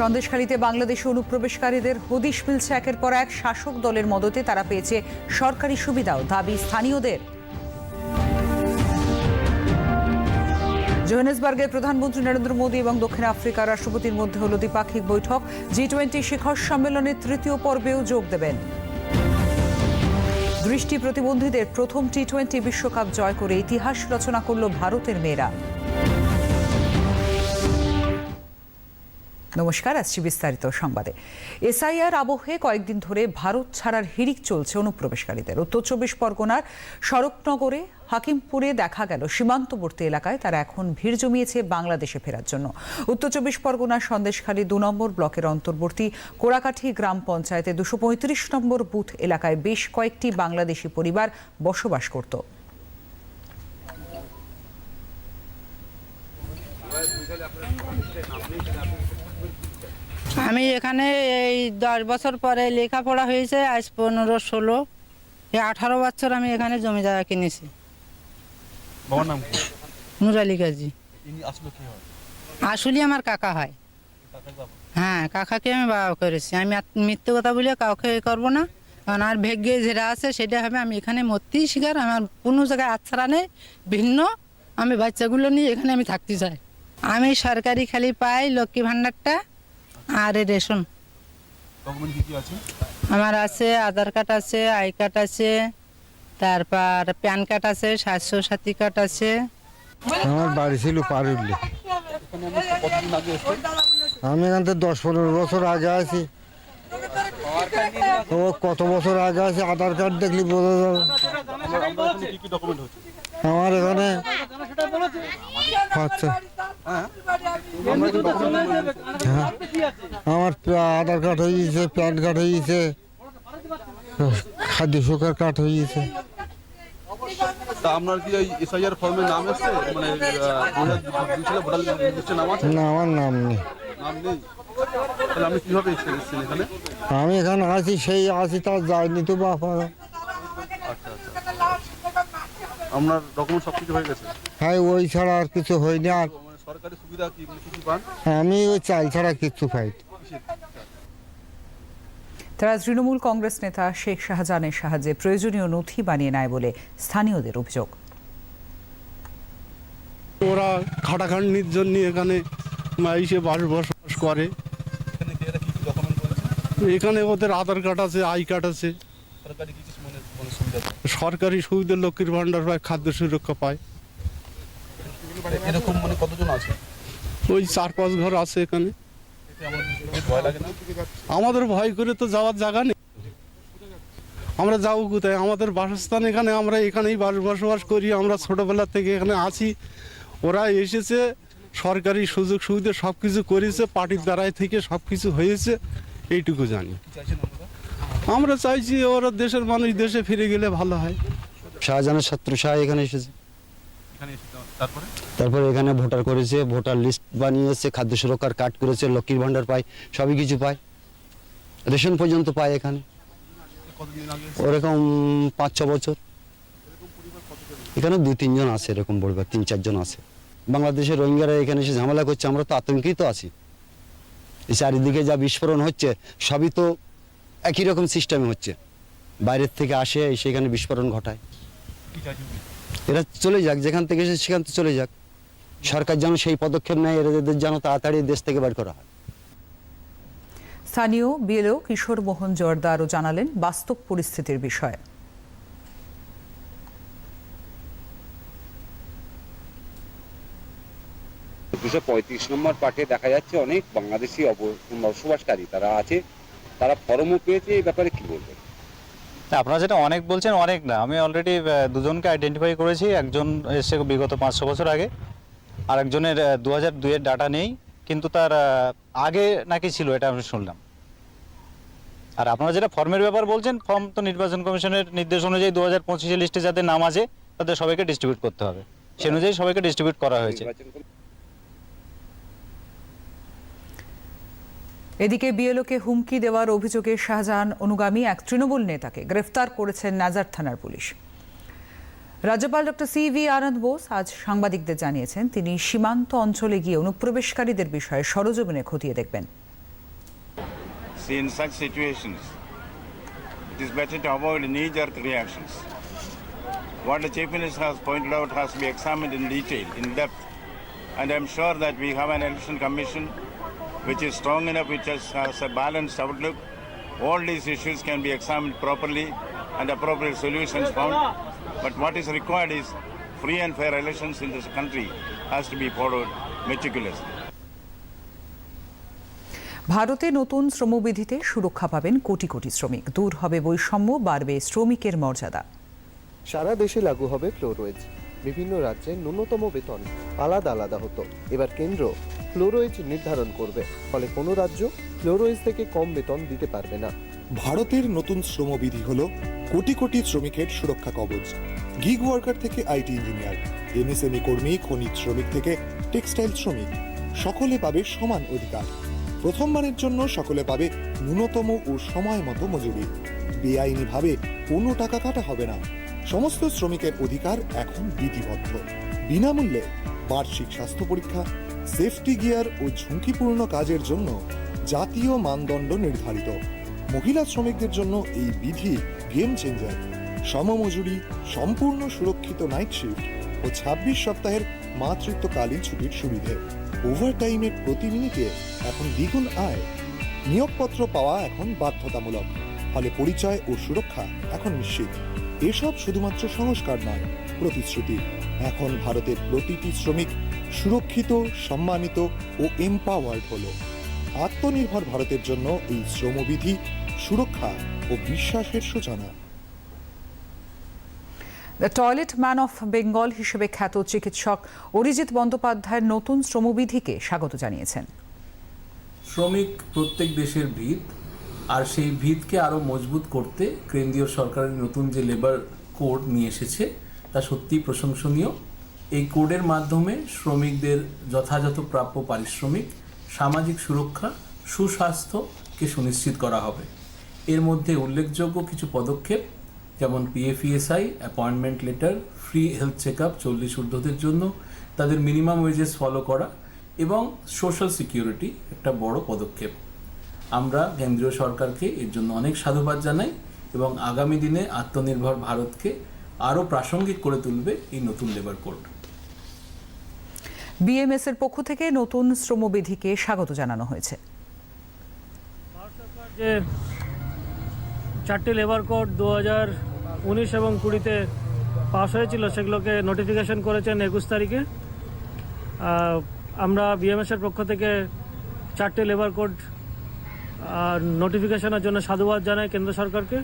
সন্দেশখালীতে বাংলাদেশে অনুপ্রবেশকারীদের হদিশ মিলছে একের পর এক শাসক দলের মদতে তারা পেয়েছে সরকারি সুবিধাও, দাবি স্থানীয়দের। জোহানেসবার্গের প্রধানমন্ত্রী নরেন্দ্র মোদী এবং দক্ষিণ আফ্রিকার রাষ্ট্রপতির মধ্যে হল দ্বিপাক্ষিক বৈঠক। জি টোয়েন্টি শিখর সম্মেলনের তৃতীয় পর্বেও যোগ দেবেন। দৃষ্টি প্রতিবন্ধীদের প্রথম টি টোয়েন্টি বিশ্বকাপ জয় করে ইতিহাস রচনা করল ভারতের মেয়েরা। নমস্কার আসছি বিস্তারিত সংবাদে। এসআইআর আবহে কয়েকদিন ধরে ভারত ছাড়ার হিড়িক চলছে অনুপ্রবেশকারীদের। উত্তর চব্বিশ পরগনার সড়কনগরে হাকিমপুরে দেখা গেল, সীমান্তবর্তী এলাকায় তারা এখন ভিড় জমিয়েছে বাংলাদেশে ফেরার জন্য। উত্তর চব্বিশ পরগনার সন্দেশখালী দু নম্বর ব্লকের অন্তর্বর্তী কোড়াকাঠি গ্রাম পঞ্চায়েতে দুশো নম্বর বুথ এলাকায় বেশ কয়েকটি বাংলাদেশি পরিবার বসবাস করত। আমি এখানে এই দশ বছর পরে লেখাপড়া হয়েছে আজ পনেরো ষোলো। এই আঠারো বছর আমি এখানে জমি জায়গা কিনেছি। বাবার নাম কি? নুরালি কাজী। ইনি আসলে কি হয়? আসলে আমার কাকা হয়। হ্যাঁ কাকাকে আমি বাবা করেছি। আমি আর মিথ্যে কথা বলে কাউকে এ করব না। কারণ আর ভাগ্যে যেটা আছে সেটা হবে আমি এখানে মরতেই শিকার। আমার কোনো জায়গায় আচ্ছাড়া নেই ভিন্ন। আমি বাচ্চাগুলো নিয়ে এখানে আমি থাকতে চাই। আমি সরকারি খালি পাই লক্ষ্মী ভাণ্ডারটা। আর রেশন। ডকুমেন্ট কি কি আছে? আমার আছে আধার কার্ড আছে আই কার্ড আছে তারপর প্যান কার্ড আছে স্বাস্থ্য সাথী কার্ড আছে। আমার বাড়ি ছিল পারুল্লি আমি এখান থেকে দশ পনেরো বছর আগে আছি। ও কত বছর আগে আছে আধার কার্ড দেখলি বোঝা যাবে। আমরা এখানে আচ্ছা। আমরা হ্যাঁ। আমার আধার কার্ড হয়ে গেছে প্যান কার্ড হয়ে গেছে। খাদ্য সুখার কার্ড হয়ে গেছে। তা আপনার কি ওই এসআইআর ফর্মে নাম এসছে? মানে নাম আছে? না আমার নাম নেই। নাম নেই? তাহলে আপনি কীভাবে এসেছেন এসেছেন এখানে? আমি এখানে আছি সেই আছি তার যায়নি তো আচ্ছা আচ্ছা আপনার ডকুমেন্ট সব কিছু হয়ে গেছে? হ্যাঁ ওই ছাড়া আর কিছু হয়নি। আর সরকারি সুবিধা কি? মানে কি কি পান আমি ওই চাল ছাড়া খাই কিসের? তারা তৃণমূল কংগ্রেস নেতা শেখ শাহজাহানের সাহায্যে প্রয়োজনীয় নথি বানিয়ে নেয় বলে স্থানীয়দের অভিযোগ। ওরা খাটাখাটনির জন্য এখানে এসে বাস বসবাস করে। এখানে ওদের আধার কার্ড আছে আই কার্ড আছে। সরকারি কি কি সুবিধা আছে? সরকারি সুবিধা লক্ষ্মীর ভাণ্ডার পায় খাদ্য সুরক্ষা পায়। এরকম মানে কতজন আছে? ওই চার পাঁচ ঘর আছে এখানে। আমাদের ভয় করে তো যাওয়ার জায়গা নেই। আমরা যাব কোথায়? আমাদের বাসস্থান এখানে আমরা এখানেই বাস- বসবাস করি। আমরা ছোটবেলা থেকে এখানে আছি। ওরা এসেছে সরকারি সুযোগ সুবিধা সব কিছু করেছে পার্টির দ্বারাই থেকে সব কিছু হয়েছে এইটুকু জানি। আমরা চাইছি ওরা দেশের মানুষ দেশে ফিরে গেলে ভালো হয়। শাহজাহানের ছাত্র শাহ এখানে এসেছে। এখানে এসে তারপরে? তারপরে এখানে ভোটার করেছে ভোটার লিস্ট বানিয়েছে খাদ্য সুরক্ষার কার্ড করেছে লক্ষ্মীর ভাণ্ডার পায় সবই কিছু পায়। রেশন পর্যন্ত পায় এখানে। ওরকম পাঁচ ছ বছর। এখানে দু তিনজন আছে এরকম পরিবার তিন চারজন আছে। বাংলাদেশের রোহিঙ্গারা এখানে এসে ঝামেলা করছে আমরা তো আতঙ্কিত আছি। এই চারিদিকে যা বিস্ফোরণ হচ্ছে সবই তো একই রকম সিস্টেমে হচ্ছে। বাইরের থেকে আসে সেখানে বিস্ফোরণ ঘটায়। এরা চলে যাক যেখান থেকে এসে সেখান থেকে চলে যাক। সরকার যেন সেই পদক্ষেপ নেয় এদের যেন তাড়াতাড়ি দেশ থেকে বের করা হয়। স্থানীয় বিএলও কিশোর মোহন জর্দা আরও জানালেন বাস্তব পরিস্থিতির বিষয়ে। দুশো পঁয়ত্রিশ নম্বর পার্টে দেখা যাচ্ছে অনেক বাংলাদেশি অব- বসবাসকারী তারা আছে। তারা ফর্মও পেয়েছে এই ব্যাপারে কি বলবেন? না, আপনারা যেটা অনেক বলছেন অনেক না। আমি অলরেডি দুজনকে আইডেন্টিফাই করেছি। একজন এসে বিগত পাঁচশো বছর আগে। আর একজনের দু হাজার দুইয়ের ডাটা নেই। কিন্তু তার আগে নাকি ছিল এটা আমি শুনলাম। আর আপনারা যেটা ফর্মের ব্যাপার বলছেন ফর্ম তো নির্বাচন কমিশনের নির্দেশ অনুযায়ী দু হাজার পঁচিশে লিস্টে যাদের নাম আছে তাদের সবাইকে ডিস্ট্রিবিউট করতে হবে। সে অনুযায়ী সবাইকে ডিস্ট্রিবিউট করা হয়েছে নির্বাচন কমিশন এদিকে বিএলওকে হুমকি দেওয়ার অভিযোগে শাহজাহান অনুগামী এক তৃণমূল নেতাকে গ্রেফতার করেছে নাজার থানার পুলিশ রাজ্যপাল ড সি ভি আনন্দ বোস আজ সাংবাদিকদের জানিয়েছেন তিনি সীমান্ত অঞ্চলে গিয়ে অনুপ্রবেশকারীদের বিষয়ে সরজমিনে খতিয়ে দেখবেন What the Chief Minister has pointed out has to be examined in detail, in depth. And I'm sure that we have an election commission which is strong enough, which has, has a balanced outlook. All these issues can be examined properly and appropriate solutions found. But what is required is free and fair elections in this country has to be followed meticulously. ভারতে নতুন শ্রমবিধিতে সুরক্ষা পাবেন কোটি কোটি শ্রমিক দূর হবে বৈষম্য বাড়বে শ্রমিকের মর্যাদা সারা দেশে লাগু হবে ফ্লোরোয়েজ বিভিন্ন রাজ্যে ন্যূনতম বেতন আলাদা আলাদা হতো। এবার কেন্দ্র ফ্লোরোয়েজ নির্ধারণ করবে, ফলে কোনো রাজ্য ফ্লোরোয়েজ থেকে কম বেতন দিতে পারবে না। ভারতের নতুন শ্রমবিধি হল কোটি কোটি শ্রমিকের সুরক্ষা কবচ। গিগ ওয়ার্কার থেকে আইটি ইঞ্জিনিয়ার এমএসএমই কর্মী, খনিজ শ্রমিক থেকে টেক্সটাইল শ্রমিক, সকলে পাবে সমান অধিকার। প্রথমবারের জন্য সকলে পাবে ন্যূনতম ও সময় মতো মজুরি। বেআইনিভাবে কোনো টাকা কাটা হবে না। সমস্ত শ্রমিকের অধিকার এখন বিধিবদ্ধ। বিনামূল্যে বার্ষিক স্বাস্থ্য পরীক্ষা, সেফটি গিয়ার ও ঝুঁকিপূর্ণ কাজের জন্য জাতীয় মানদণ্ড নির্ধারিত। মহিলা শ্রমিকদের জন্য এই বিধি গেম চেঞ্জার সমমজুরি, সম্পূর্ণ সুরক্ষিত নাইট শিফট ও ছাব্বিশ সপ্তাহের মাতৃত্বকালীন ছুটির সুবিধে। ওভারটাইমের প্রতি মিনিটে এখন দ্বিগুণ আয়। নিয়োগপত্র পাওয়া এখন বাধ্যতামূলক। ফলে পরিচয় ও সুরক্ষা এখন নিশ্চিত। এসব শুধুমাত্র সংস্কার নয় প্রতিশ্রুতি। এখন ভারতের প্রতিটি শ্রমিক সুরক্ষিত সম্মানিত ও এম্পাওয়ার্ড হলো। আত্মনির্ভর ভারতের জন্য এই শ্রমবিধি সুরক্ষা ও বিশ্বাসের সূচনা। The toilet man of Bengal হিসেবে খ্যাত চিকিৎসক অরিজিৎ বন্দ্যোপাধ্যায়ের নতুন শ্রমবিধিকে স্বাগত জানিয়েছেন। শ্রমিক প্রত্যেক দেশের ভিত আর সেই ভিতকে আরও মজবুত করতে কেন্দ্রীয় সরকারের নতুন যে লেবার কোড নিয়ে এসেছে, তা সত্যিই প্রশংসনীয়। এই কোডের মাধ্যমে শ্রমিকদের যথাযথ প্রাপ্য পারিশ্রমিক, সামাজিক সুরক্ষা, সুস্বাস্থ্যকে সুনিশ্চিত করা হবে। এর মধ্যে উল্লেখযোগ্য কিছু পদক্ষেপ, যেমন PF ESI appointment letter free health check up চল্লিশ ঊর্ধ্বদের জন্য তাদের মিনিমাম ওয়েজেস ফলো করা এবং সোশ্যাল সিকিউরিটি একটা বড় পদক্ষেপ। আমরা কেন্দ্রীয় সরকারকে এর জন্য অনেক সাধুবাদ জানাই এবং আগামী দিনে আত্মনির্ভর ভারতকে আরও প্রাসঙ্গিক করে তুলবে এই নতুন লেবার কোড। বিএমএস এর পক্ষ থেকে নতুন শ্রমবিধিকে স্বাগত জানানো হয়েছে। যে চারটি লেবার কোড দু হাজার উনিশ এবং কুড়িতে পাস হয়েছিল সেগুলোকে নোটিফিকেশন করেছেন একুশ তারিখে। আমরা বিএমএসের পক্ষ থেকে চারটি লেবার কোড নোটিফিকেশনের জন্য সাধুবাদ জানাই কেন্দ্র সরকারকে।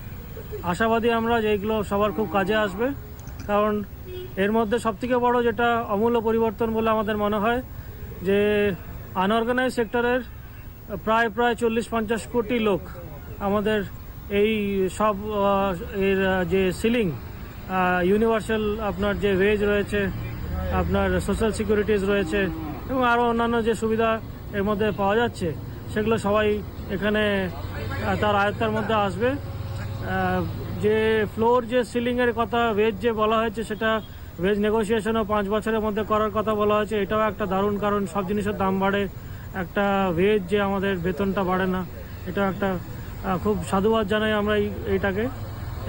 আশাবাদী আমরা যে এইগুলো সবার খুব কাজে আসবে। কারণ এর মধ্যে সবথেকে বড় যেটা অমূল্য পরিবর্তন বলে আমাদের মনে হয়, যে আনঅর্গানাইজ সেক্টরের প্রায় প্রায় চল্লিশ পঞ্চাশ কোটি লোক আমাদের এই সব এর যে সিলিং ইউনিভার্সাল আপনার যে ওয়েজ রয়েছে, আপনার সোশ্যাল সিকিউরিটিজ রয়েছে এবং আরও অন্যান্য যে সুবিধা এর মধ্যে পাওয়া যাচ্ছে, সেগুলো সবাই এখানে তার আয়ত্তার মধ্যে আসবে। যে ফ্লোর যে সিলিংয়ের কথা ওয়েজ যে বলা হয়েছে, সেটা ওয়েজ নেগোসিয়েশনও পাঁচ বছরের মধ্যে করার কথা বলা হয়েছে। এটাও একটা দারুণ কারণ, সব জিনিসের দাম বাড়ে। একটা ওয়েজ যে আমাদের বেতনটা বাড়ে না, এটা একটা খুব সাধুবাদ জানাই আমরা এই, এইটাকে।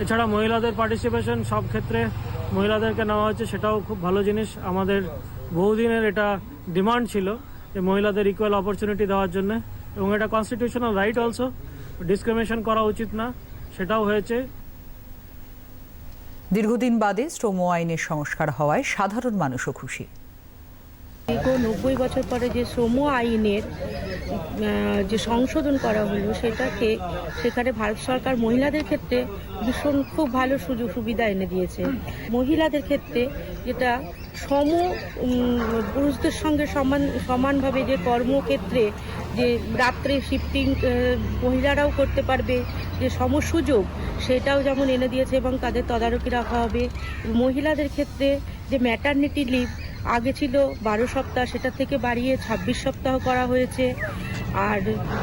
এছাড়া মহিলাদের পার্টিসিপেশন সব ক্ষেত্রে মহিলাদেরকে নেওয়া হয়েছে, সেটাও খুব ভালো জিনিস। আমাদের বহুদিনের এটা ডিমান্ড ছিল, যে মহিলাদের ইকুয়াল অপরচুনিটি দেওয়ার জন্য। এবং এটা কনস্টিটিউশনাল রাইট অলসো ডিসক্রিমিনেশন করা উচিত না সেটাও হয়েছে। দীর্ঘদিন বাদে শ্রম আইনের সংস্কার হওয়ায় সাধারণ মানুষও খুশি। দীর্ঘ নব্বই বছর পরে যে শ্রম আইনের যে সংশোধন করা হলো সেটাকে সেখানে ভারত সরকার মহিলাদের ক্ষেত্রে ভীষণ খুব ভালো সুযোগ সুবিধা এনে দিয়েছে। মহিলাদের ক্ষেত্রে যেটা সম পুরুষদের সঙ্গে সমান সমানভাবে যে কর্মক্ষেত্রে যে রাত্রে শিফটিং মহিলারাও করতে পারবে, যে সমসুযোগ, সেটাও যেমন এনে দিয়েছে এবং তাদের তদারকি রাখা হবে। মহিলাদের ক্ষেত্রে যে ম্যাটার্নিটি লিভ আগে ছিল বারো সপ্তাহ, সেটা থেকে বাড়িয়ে ২৬ সপ্তাহ করা হয়েছে। আর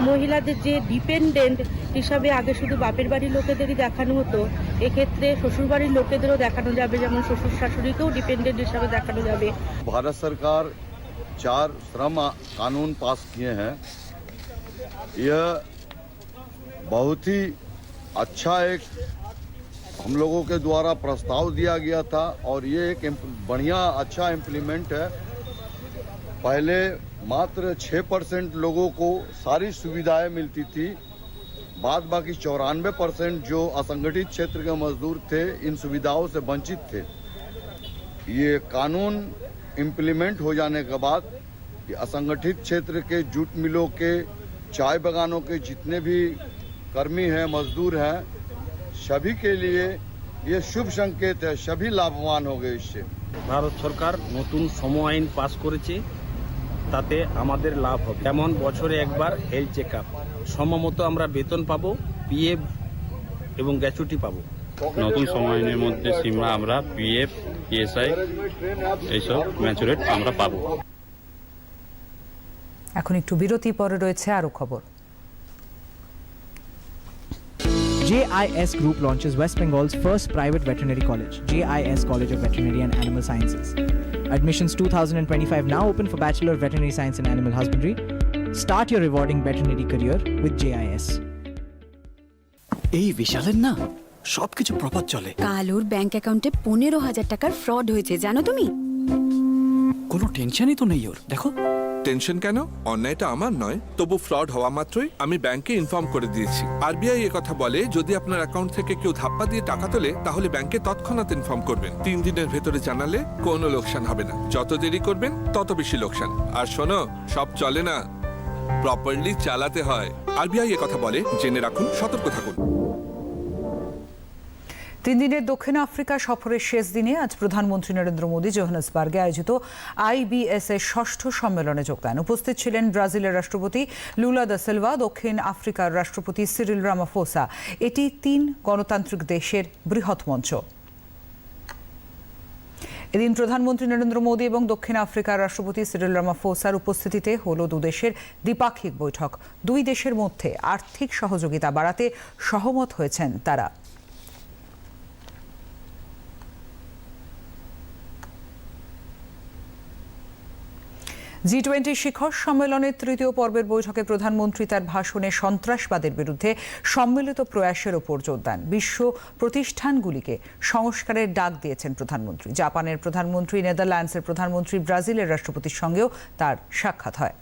মহিলাদের যে ডিপেন্ডেন্ট হিসাবে আগে শুধু বাপের বাড়ির লোকেদেরই দেখানো হতো, এক্ষেত্রে শ্বশুর বাড়ির লোকেদেরও দেখানো যাবে, যেমন শ্বশুর শাশুড়িকেও ডিপেন্ডেন্ট হিসাবে দেখানো যাবে। ভারত সরকার চার শ্রম কানুন পাস কিয়ে হ্যাঁ यह बहुत ही अच्छा एक हम लोगों के द्वारा प्रस्ताव दिया गया था और ये एक बढ़िया अच्छा इम्प्लीमेंट है। पहले मात्र छः परसेंट लोगों को सारी सुविधाएँ मिलती थी। बाद बाकी चौरानवे परसेंट जो असंगठित क्षेत्र के मजदूर थे, इन सुविधाओं से वंचित थे। ये कानून इम्प्लीमेंट हो जाने के बाद असंगठित क्षेत्र के जूट मिलों के चाय बागानों के जितने भी कर्मी हैं मजदूर हैं सभी के लिए ये शुभ संकेत है सभी लाभवान हो गए इससे ভারত সরকার নতুন সম আইন পাস করেছে তাতে আমাদের লাভ হবে যেমন বছরে একবার হেলথ চেক আপ সময়মতো আমরা বেতন পাবো পিএফ এবং গ্যাচুটি পাবো নতুন সময়ের মধ্যে সীমা আমরা পিএফ পিএসআই এইসব ম্যাচুরেট আমরা পাবো এখন একটু বিরতি পরে রয়েছে আরও খবর JIS Group launches West Bengal's first private veterinary college, JIS College of Veterinary and Animal Sciences. Admissions 2025 now open for Bachelor of Veterinary Science and Animal Husbandry. Start your rewarding veterinary career with JIS. এই বিশালের না সবকিছু proper চলে কালুর bank অ্যাকাউন্টে পনেরো হাজার টাকার fraud হয়েছে জানো তুমি কোনো টেনশনই তো নেই ওর দেখো টেনশন কেন? অন্যায়টা আমার নয়। তবু ফ্রড হওয়া মাত্রই আমি ব্যাংকে ইনফর্ম করে দিয়েছি। আরবিআই কথা বলে, যদি আপনার অ্যাকাউন্ট থেকে কেউ ধাপ্পা দিয়ে টাকা তোলে, তাহলে ব্যাংকে তৎক্ষণাৎ ইনফর্ম করবেন। তিন দিনের ভেতরে জানালে কোনো লোকসান হবে না। যত দেরি করবেন, তত বেশি লোকসান। আর শোনো, সব চলে না। প্রপারলি চালাতে হয়। আরবিআই কথা বলে, জেনে রাখুন, সতর্ক থাকুন। তিন দিনের দক্ষিণ আফ্রিকা সফরের শেষ দিনে আজ প্রধানমন্ত্রী নরেন্দ্র মোদী জোহানেসবার্গে আয়োজিত আইবিএস এর ষষ্ঠ সম্মেলনে যোগদান উপস্থিত ছিলেন ব্রাজিলের রাষ্ট্রপতি লুলা দা সিলভা, দক্ষিণ আফ্রিকার রাষ্ট্রপতি সিরিল রামাফোসা। এটি তিন গণতান্ত্রিক দেশের বৃহৎ মঞ্চ। এদিন প্রধানমন্ত্রী নরেন্দ্র মোদী এবং দক্ষিণ আফ্রিকার রাষ্ট্রপতি সিরিল রামাফোসার উপস্থিতিতে হল দুদেশের দ্বিপাক্ষিক বৈঠক। দুই দেশের মধ্যে আর্থিক সহযোগিতা বাড়াতে সহমত হয়েছেন তারা। জি টোয়েন্টি শিখর সম্মেলনের তৃতীয় পর্বের বৈঠকে প্রধানমন্ত্রী তার ভাষণে সন্ত্রাসবাদের বিরুদ্ধে সম্মিলিত প্রয়াসের ওপর জোর দেন। বিশ্ব প্রতিষ্ঠানগুলিকে সংস্কারের ডাক দিয়েছেন প্রধানমন্ত্রী। জাপানের প্রধানমন্ত্রী, নেদারল্যান্ডসের প্রধানমন্ত্রী, ব্রাজিলের রাষ্ট্রপতির সঙ্গেও তার সাক্ষাৎ হয়।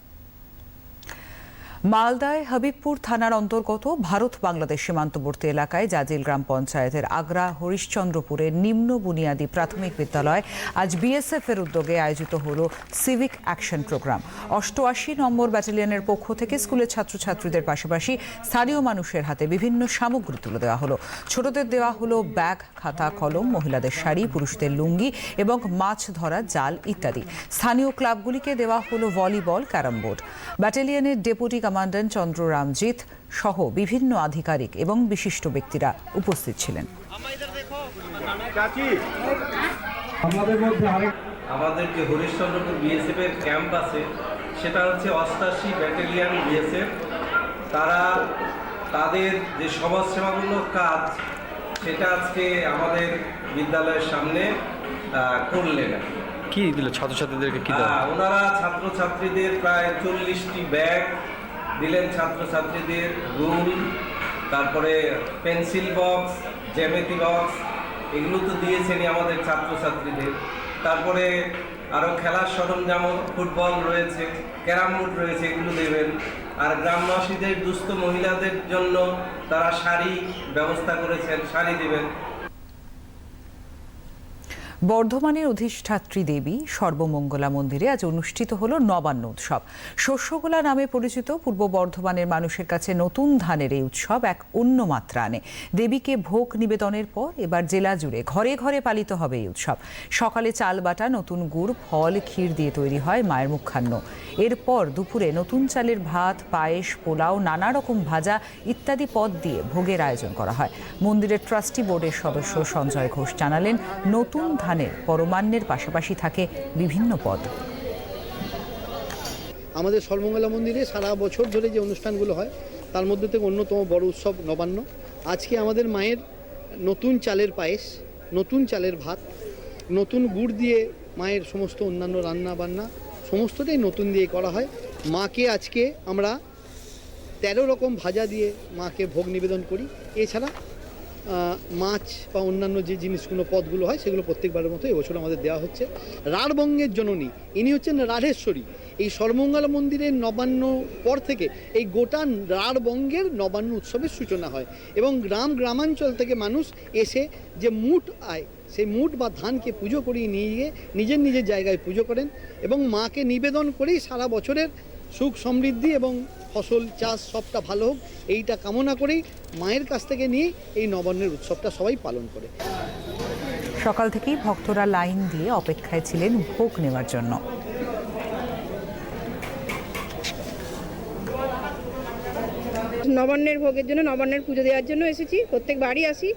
মালদায় হাবিবপুর থানার অন্তর্গত ভারত বাংলাদেশ সীমান্তবর্তী এলাকায় জাজিল গ্রাম পঞ্চায়েতের আগ্রা হরিশ্চন্দ্রপুরের নিম্ন বুনিয়াদী প্রাথমিক বিদ্যালয় আজ বিএসএফ এর উদ্যোগে আয়োজিত হল সিভিক অ্যাকশন প্রোগ্রাম। অষ্টআশি নম্বর ব্যাটালিয়নের পক্ষ থেকে স্কুলের ছাত্রছাত্রীদের পাশাপাশি স্থানীয় মানুষের হাতে বিভিন্ন সামগ্রী তুলে দেওয়া হলো। ছোটদের দেওয়া হলো ব্যাগ, খাতা, কলম, মহিলাদের শাড়ি, পুরুষদের লুঙ্গি এবং মাছ ধরা জাল ইত্যাদি। স্থানীয় ক্লাবগুলিকে দেওয়া হলো ভলিবল, ক্যারাম বোর্ড। ব্যাটালিয়নের ডেপুটি কমান্ড্যান্ট চন্দ্র রামজিৎ সহ বিভিন্ন আধিকারিক এবং বিশিষ্ট ব্যক্তিরা উপস্থিত ছিলেন। আমাদের যে হরিশ্চন্দ্রপুর বিএসএফ এর ক্যাম্প আছে সেটা হচ্ছে অষ্টাশি ব্যাটালিয়ান বিএসএফ তারা তাদের যে সমাজসেবামূলক কাজ সেটা আজকে আমাদের বিদ্যালয়ের সামনে আহ, করলেন। কি দিল ছাত্রছাত্রীদেরকে কি ওনারা ছাত্রছাত্রীদের প্রায় চল্লিশটি ব্যাগ ছাত্রছাত্রীদের রুল তারপরে পেন্সিল বক্স, জ্যামিতি বক্স, এগুলো তো দিয়েছেনই আমাদের ছাত্রছাত্রীদের। তারপরে আরও খেলার সরঞ্জাম, ফুটবল রয়েছে, ক্যারাম বোর্ড রয়েছে, এগুলো দেবেন। আর গ্রামবাসীদের, দুস্থ মহিলাদের জন্য তারা শাড়ি ব্যবস্থা করেছেন, শাড়ি দেবেন। বর্ধমানের অধিষ্ঠাত্রী দেবী সর্বমঙ্গলা মন্দিরে আজ অনুষ্ঠিত হল নবান্ন উৎসব। শস্যগোলা নামে পরিচিত পূর্ব বর্ধমানের মানুষের কাছে নতুন ধানের এই উৎসব এক অন্য মাত্রা আনে। দেবীকে ভোগ নিবেদনের পর এবার জেলা জুড়ে ঘরে ঘরে পালিত হবে এই উৎসব। সকালে চাল বাটা, নতুন গুড়, ফল, ক্ষীর দিয়ে তৈরি হয় মায়ের মুখান্ন এরপর দুপুরে নতুন চালের ভাত, পায়েস, পোলাও নানা রকম ভাজা ইত্যাদি পদ দিয়ে ভোগের আয়োজন করা হয়। মন্দিরের ট্রাস্টি বোর্ডের সদস্য সঞ্জয় ঘোষ জানালেন, নতুন ধানের পরমান্নের পাশাপাশি থাকে বিভিন্ন পদ। আমাদের সর্বমঙ্গলা মন্দিরে সারা বছর ধরে যে অনুষ্ঠানগুলো হয়, তার মধ্যে থেকে অন্যতম বড় উৎসব নবান্ন। আজকে আমাদের মায়ের নতুন চালের পায়েস, নতুন চালের ভাত, নতুন গুড় দিয়ে মায়ের সমস্ত অন্যান্য রান্না বান্না সমস্তটাই নতুন দিয়ে করা হয়। মাকে আজকে আমরা তেরো রকম ভাজা দিয়ে মাকে ভোগ নিবেদন করি। এছাড়া মাছ বা অন্যান্য যে জিনিসগুলো, পদগুলো হয়, সেগুলো প্রত্যেকবারের মতো এবছর আমাদের দেওয়া হচ্ছে। রাঢ়বঙ্গের জননী, ইনি হচ্ছেন রাঢ়েশ্বরী। এই সর্বমঙ্গলা মন্দিরের নবান্ন পর থেকে এই গোটা রাঢ়বঙ্গের নবান্ন উৎসবের সূচনা হয় এবং গ্রাম গ্রামাঞ্চল থেকে মানুষ এসে যে মুঠ আয়, সেই মুঠ বা ধানকে পুজো করিয়ে নিয়ে নিজের নিজের জায়গায় পুজো করেন এবং মাকে নিবেদন করেই সারা বছরের সুখ সমৃদ্ধি এবং ফসল চাষ সবটা ভালো হোক এইটা কামনা করেই মায়ের কাছ থেকে নিয়ে এই নবান্নের উৎসবটা সবাই পালন করে। সকাল থেকেই ভক্তরা লাইন দিয়ে অপেক্ষায় ছিলেন ভোগ নেওয়ার জন্য। নবান্নের ভোগের জন্য নবান্নের পুজো দেওয়ার জন্য এসেছি। প্রত্যেক বাড়ি আসি।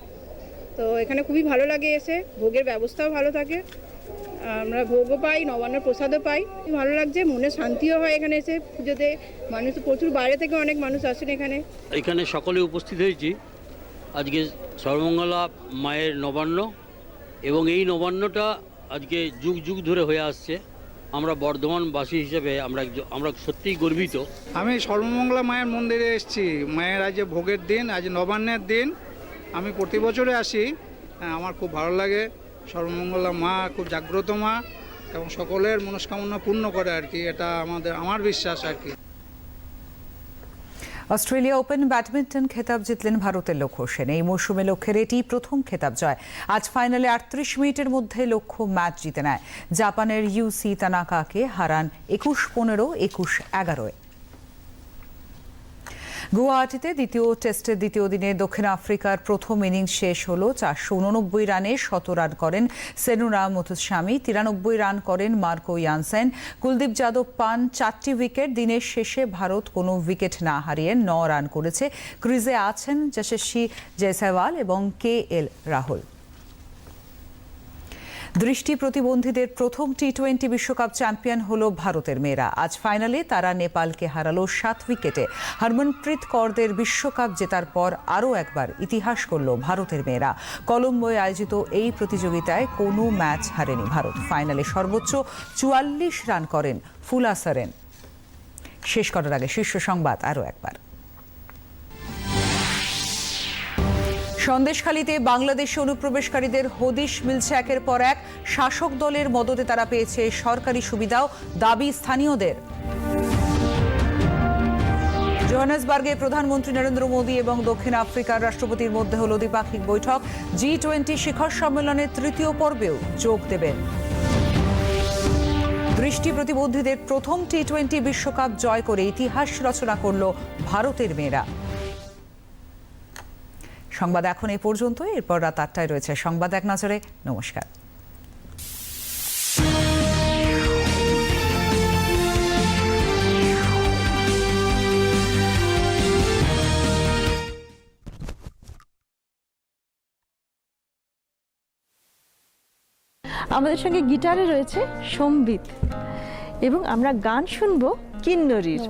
তো এখানে খুবই ভালো লাগে এসে ভোগের ব্যবস্থাও ভালো থাকে। আমরা ভোগও পাই নবান্নের প্রসাদও পাই। ভালো লাগছে মনে শান্তিও হয় এখানে এসে পুজোতে। মানুষ প্রচুর বাইরে থেকে অনেক মানুষ আসেন এখানে। এখানে সকলে উপস্থিত হয়েছি। আজকে সর্বমঙ্গলা মায়ের নবান্ন এবং এই নবান্নটা আজকে যুগ যুগ ধরে হয়ে আসছে। আমরা বর্ধমানবাসী হিসেবে আমরা আমরা সত্যিই গর্বিত। আমি সর্বমঙ্গলা মায়ের মন্দিরে এসেছি। মায়ের আজ ভোগের দিন আজ নবান্নের দিন। আমি প্রতি বছরে আসি। হ্যাঁ, আমার খুব ভালো লাগে। সর্বমঙ্গলা মা খুব জাগ্রত মা এবং সকলের মনস্কামনা পূর্ণ করে আর কি, এটা আমাদের, আমার বিশ্বাস আর কি। অস্ট্রেলিয়া ওপেন ব্যাডমিন্টন খেতাব জিতলেন ভারতের লক্ষ্য সেন। এই মৌসুমে লক্ষ্যের এটি প্রথম খেতাব জয়। আজ ফাইনালে আটত্রিশ মিনিটের মধ্যে লক্ষ্য ম্যাচ জিতে নেয়। জাপানের ইউসি তানাকাকে হারান একুশ পনেরো, একুশ এগারোয়। গুয়াহাটিতে দ্বিতীয় টেস্টের দ্বিতীয় দিনে দক্ষিণ আফ্রিকার প্রথম ইনিংস শেষ হল। চারশো উননব্বই রানে শত রান করেন সেনুরা মুথুস্বামী তিরানব্বই রান করেন মার্কো ইয়ানসেন। কুলদীপ যাদব পান চারটি উইকেট। দিনের শেষে ভারত কোনো উইকেট না হারিয়ে ন রান করেছে। ক্রিজে আছেন যশস্বী জয়সওয়াল এবং কে এল রাহুল। দৃষ্টি প্রতিবন্ধীদের প্রথম টি টোয়েন্টি বিশ্বকাপ চ্যাম্পিয়ন হল ভারতের মেয়েরা। আজ ফাইনালে তারা নেপালকে হারালো সাত উইকেটে। হরমনপ্রীত কৌরদের বিশ্বকাপ জেতার পর আরও একবার ইতিহাস করল ভারতের মেয়েরা। কলম্বোয় আয়োজিত এই প্রতিযোগিতায় কোনো ম্যাচ হারেনি ভারত। ফাইনালে সর্বোচ্চ চুয়াল্লিশ রান করেন ফুলা সারেন শেষ করার আগে শীর্ষ সংবাদ আরও একবার। সন্দেশখালীতে বাংলাদেশে অনুপ্রবেশকারীদের হদিশ মিলছে একের পর এক। শাসক দলের মদতে তারা পেয়েছে সরকারি সুবিধাও, দাবি স্থানীয়দের। জোহানেসবার্গে প্রধানমন্ত্রী নরেন্দ্র মোদী এবং দক্ষিণ আফ্রিকার রাষ্ট্রপতির মধ্যে হল দ্বিপাক্ষিক বৈঠক। জি টোয়েন্টি শিখর সম্মেলনের তৃতীয় পর্বেও যোগ দেবেন। দৃষ্টি প্রতিবন্ধীদের প্রথম টি টোয়েন্টি বিশ্বকাপ জয় করে ইতিহাস রচনা করল ভারতের মেয়েরা। সংবাদ এখন এই পর্যন্ত এরপর রাত আটটায় রয়েছে সংবাদ এক নজরে। নমস্কার। আমাদের সঙ্গে গিটারে রয়েছে সম্বিত এবং আমরা গান শুনব কিন্নরির।